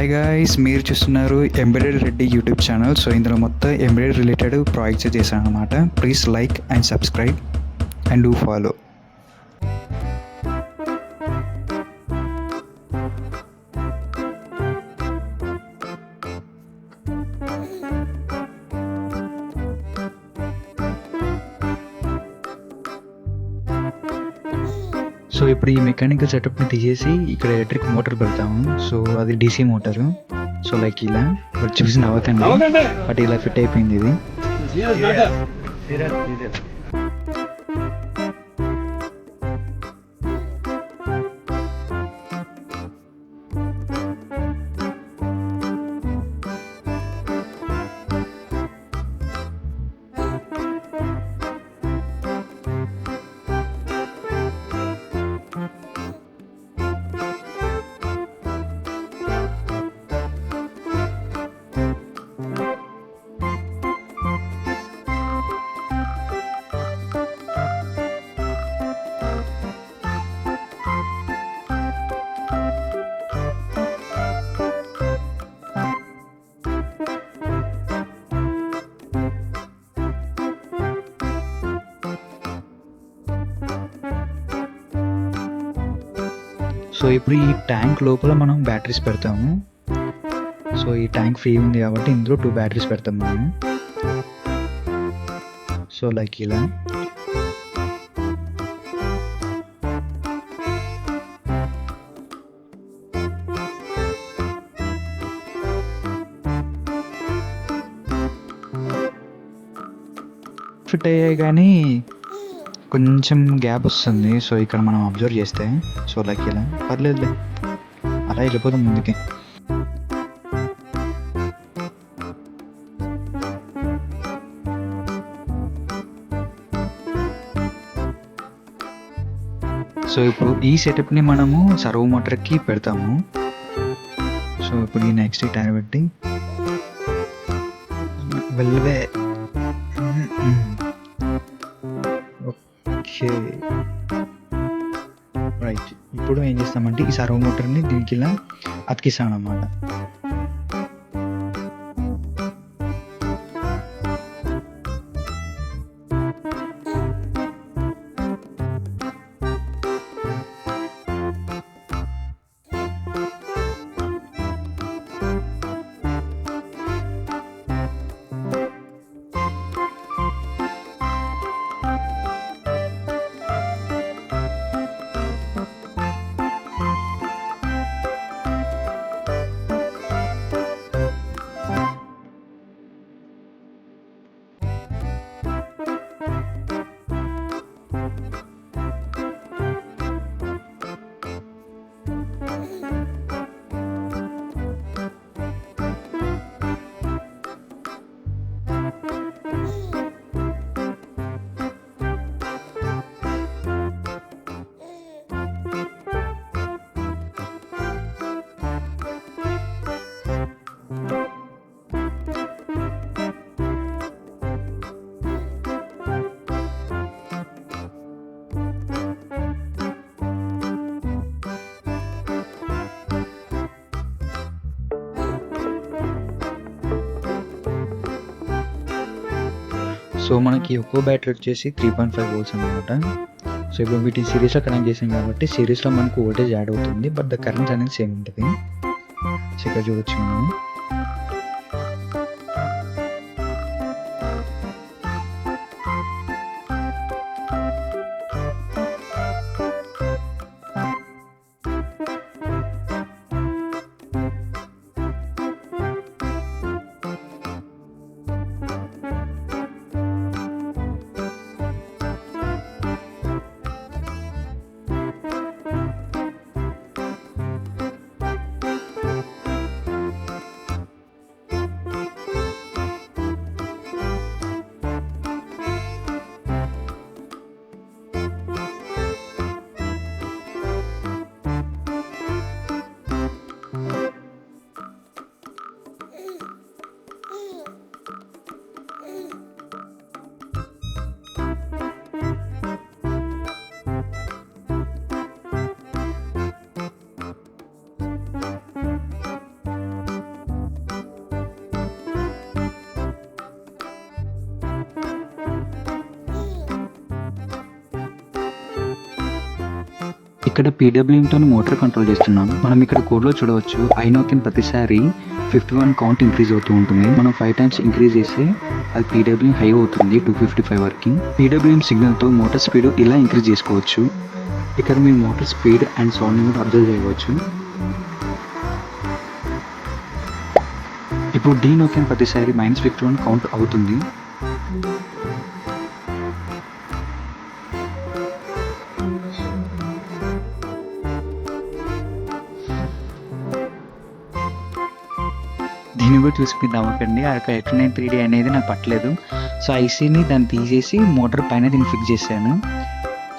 Hi guys మీరు చూస్తున్నారు embedded Reddy YouTube channel so ఇందులో మొత్తం ఎంబెడెడ్ రిలేటెడ్ ప్రాజెక్ట్స్ చేశాను అనమాట please like and subscribe and do follow ఇప్పుడు ఈ మెకానికల్ సెటప్ని తీసేసి ఇక్కడ ఎలక్ట్రిక్ మోటార్ పెడతాము. సో అది డీసీ మోటారు సో లైక్ ఇలా. ఇప్పుడు చూసి నవ్వకండి బట్ ఇలా ఫిట్ అయిపోయింది ఇది. సో ఇప్పుడు ఈ ట్యాంక్ లోపల మనం బ్యాటరీస్ పెడతాము. సో ఈ ట్యాంక్ ఫ్రీ ఉంది కాబట్టి ఇందులో టూ బ్యాటరీస్ పెడతాం మనం. సో లైక్ ఇలా. ఫిట్ అయ్యాయి కానీ కొంచెం గ్యాప్ వస్తుంది. సో ఇక్కడ మనం అబ్జర్వ్ చేస్తే సో లైక్ ఇలా. పర్లేదులే. అలా వెళ్ళిపోతాం ముందుకి. సో ఇప్పుడు ఈ సెటప్ని మనము సర్వ్ మోటర్కి పెడతాము. సో ఇప్పుడు ఈ నెక్స్ట్ టైర్ పెట్టి. వెల్వే ఓకే. రైట్ ఇప్పుడు ఏం చేస్తామంటే ఈ సర్వో మోటార్ని దీనికి ఇలా అతికిస్తాను అన్నమాట సో మనకి ఒక్కో బ్యాటరీ వచ్చేసి త్రీ పాయింట్ ఫైవ్ వోల్ట్స్ అనమాట సో ఇప్పుడు వీటిని సిరీస్లో కనెక్ట్ చేసాం కాబట్టి సిరీస్లో మనకు వోల్టేజ్ యాడ్ అవుతుంది బట్ ద కరెంట్ అనేది సేమ్ ఉంటుంది. సో ఇక్కడ చూడొచ్చు మనం. ఇక్కడ పీడబ్ల్యూఎంతో మోటార్ కంట్రోల్ చేస్తున్నాం మనం ఇక్కడ కోడ్లో చూడవచ్చు ఐ ప్రతిసారి ఫిఫ్టీ వన్ కౌంట్ ఇంక్రీజ్ అవుతూ ఉంటుంది. మనం ఫైవ్ టైమ్స్ ఇంక్రీజ్ చేస్తే అది పీడబ్ల్యూ హై అవుతుంది టూ ఫిఫ్టీ ఫైవ్ వరకు పీడబ్ల్యూఎం సిగ్నల్తో మోటార్ స్పీడ్ ఇలా ఇంక్రీజ్ చేసుకోవచ్చు. ఇక్కడ మీ మోటార్ స్పీడ్ అండ్ సౌండ్ కూడా అబ్జర్వ్ చేయవచ్చు. ఇప్పుడు డీ నొక్కిన ప్రతిసారి మైనస్ ఫిఫ్టీ వన్ కౌంట్ అవుతుంది. నేను కూడా చూసుకుందాం నవ్వకండి ఆ యొక్క ఎయిట్ నైన్ త్రీ డీ అనేది నాకు పట్టలేదు. సో ఐసీని దాన్ని తీసేసి మోటార్ పైన దీన్ని ఫిక్స్ చేశాను.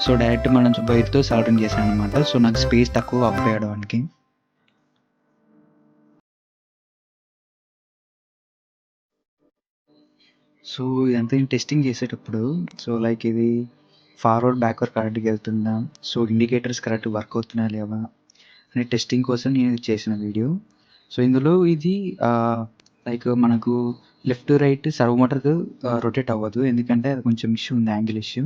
సో డైరెక్ట్ మనం బయటతో సాల్టింగ్ చేశాను అనమాట సో నాకు స్పేస్ తక్కువ అప్పేయడానికి సో ఇదంతా నేను టెస్టింగ్ చేసేటప్పుడు సో లైక్ ఇది ఫార్వర్డ్ బ్యాక్వర్డ్ కరెక్ట్గా వెళ్తుందా? సో ఇండికేటర్స్ కరెక్ట్ వర్క్ అవుతున్నాయా లేవా? అనే టెస్టింగ్ కోసం నేను ఇది చేసిన వీడియో సో ఇందులో ఇది లైక్ మనకు left right servo motor rotate అవ్వదు. ఎందుకంటే అది కొంచెం ఇష్యూ ఉంది యాంగిల్ ఇష్యూ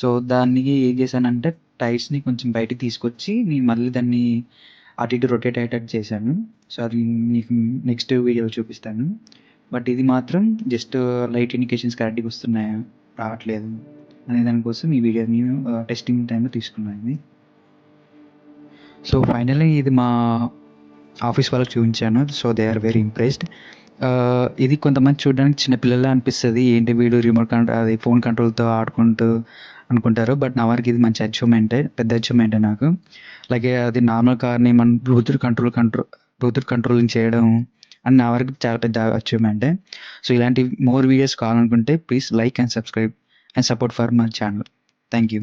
సో దానికి ఏం చేశానంటే టైర్స్ని కొంచెం బయటికి తీసుకొచ్చి నేను మళ్ళీ దాన్ని అటు ఇటు రొటేట్ అయ్యేటట్టు చేశాను. సో అది మీకు నెక్స్ట్ వీడియోలో చూపిస్తాను. బట్ ఇది మాత్రం జస్ట్ లైట్ ఇండికేషన్స్ కరెక్ట్గా వస్తున్నాయా రావట్లేదు అనే దానికోసం ఈ వీడియో నేను టెస్టింగ్ టైంలో తీసుకున్నాను ఇది. సో ఫైనల్లీ ఇది మా ఆఫీస్ వాళ్ళకి చూపించాను. So they are very impressed ఇది కొంతమంది చూడడానికి చిన్నపిల్లలే అనిపిస్తుంది. ఏంటి వీడు రిమోట్ కంట్రోల్ అది ఫోన్ కంట్రోల్తో ఆడుకుంటూ అనుకుంటారు. బట్ నా వరకు ఇది మంచి అచీవ్మెంటే పెద్ద అచీవ్మెంటే నాకు. అలాగే అది నార్మల్ కార్ని మనం Bluetooth control control Bluetooth controlling చేయడం అని నా వరకు చాలా పెద్ద అచీవ్మెంటే సో ఇలాంటి మోర్ వీడియోస్ కావాలనుకుంటే please like and subscribe and support for my channel thank you